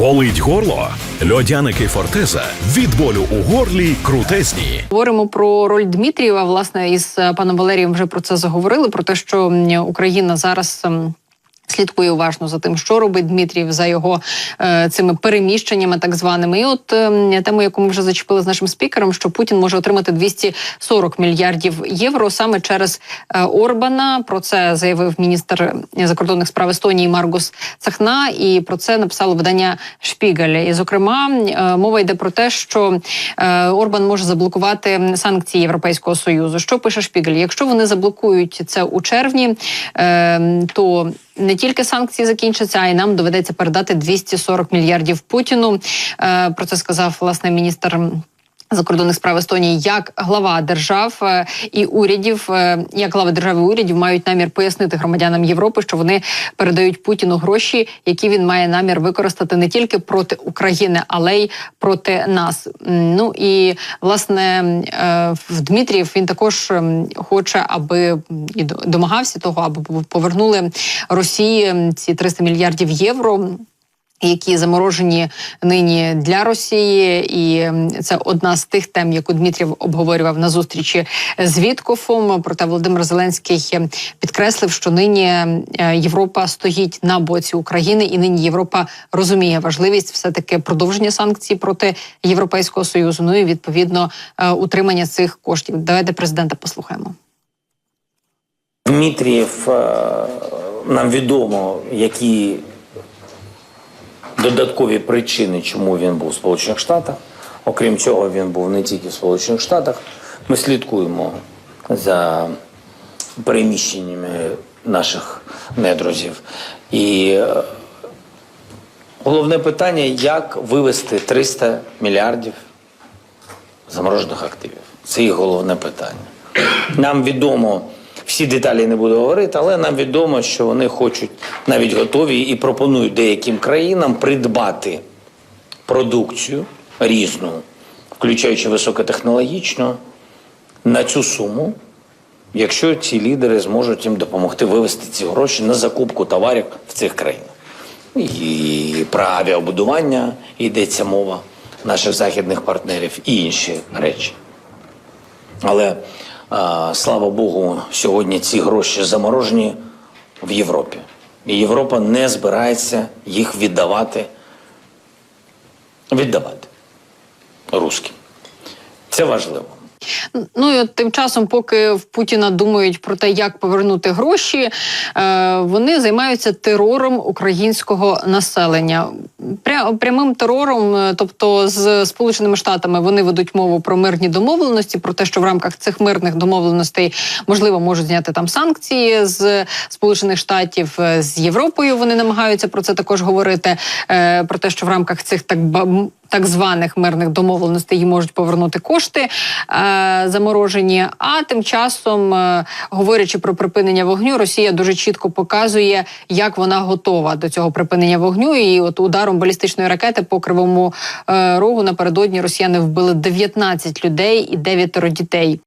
Болить горло? Льодяники Фортеза від болю у горлі крутезні. Говоримо про роль Дмитрієва. Власне, із паном Валерієм вже про це заговорили. Про те, що Україна зараз. Ем, Слідкує уважно за тим, що робить Дмитрієв за його е, цими переміщеннями, так званими. І от е, тему, яку ми вже зачепили з нашим спікером, що Путін може отримати 240 мільярдів євро саме через е, Орбана. Про це заявив міністр закордонних справ Естонії Маргус Цахна. І про це написало видання Шпігель. І, зокрема, е, мова йде про те, що Орбан може заблокувати санкції Європейського союзу. Що пише Шпігель? Якщо вони заблокують це у червні, е, то не тільки санкції закінчаться, а й нам доведеться передати 240 мільярдів Путіну. Е, Про це сказав власне міністр. Закордонних справ Естонії як глава держав е, і урядів, е, як глава держав і урядів мають намір пояснити громадянам Європи, що вони передають Путіну гроші, які він має намір використати не тільки проти України, але й проти нас. Ну і власне е, в Дмитрієв він також хоче, аби і до- домагався того, аби повернули Росії ці 300 мільярдів євро які заморожені нині для Росії, і це одна з тих тем, яку Дмитрів обговорював на зустрічі з Віткофом. Проте Володимир Зеленський е, підкреслив, що нині е, Європа стоїть на боці України, і нині Європа розуміє важливість все таки продовження санкцій проти Європейського союзу. Ну і відповідно е, утримання цих коштів. Давайте президента послухаємо. Дмитрієв е, нам відомо, які додаткові причини, чому він був в Сполучених Штатах. Окрім цього, він був не тільки в Сполучених Штатах. Ми слідкуємо за переміщеннями наших недрузів. І е, головне питання, як вивести 300 мільярдів заморожених активів. Це їх головне питання. Нам відомо, всі деталі не буду говорити, але нам відомо, що вони хочуть навіть готові і пропонують деяким країнам придбати продукцію різну, включаючи високотехнологічну, на цю суму, якщо ці лідери зможуть їм допомогти вивести ці гроші на закупку товарів в цих країнах. І про авіабудування йдеться мова наших західних партнерів і інші речі. Але слава Богу, сьогодні ці гроші заморожені в Європі. І Європа не збирається їх віддавати, віддавати русським. Це важливо. Ну і от тим часом, поки в Путіна думають про те, як повернути гроші, е, вони займаються терором українського населення. Пря, прямим терором, е, тобто з Сполученими Штатами, вони ведуть мову про мирні домовленості, про те, що в рамках цих мирних домовленостей можливо можуть зняти там санкції з Сполучених Штатів е, з Європою. Вони намагаються про це також говорити. Про те, що в рамках цих так так званих мирних домовленостей їм можуть повернути кошти е, заморожені. А тим часом, е, говорячи про припинення вогню, Росія дуже чітко показує, як вона готова до цього припинення вогню. І от ударом балістичної ракети по кривому е, рогу напередодні росіяни вбили 19 людей і 9 дітей.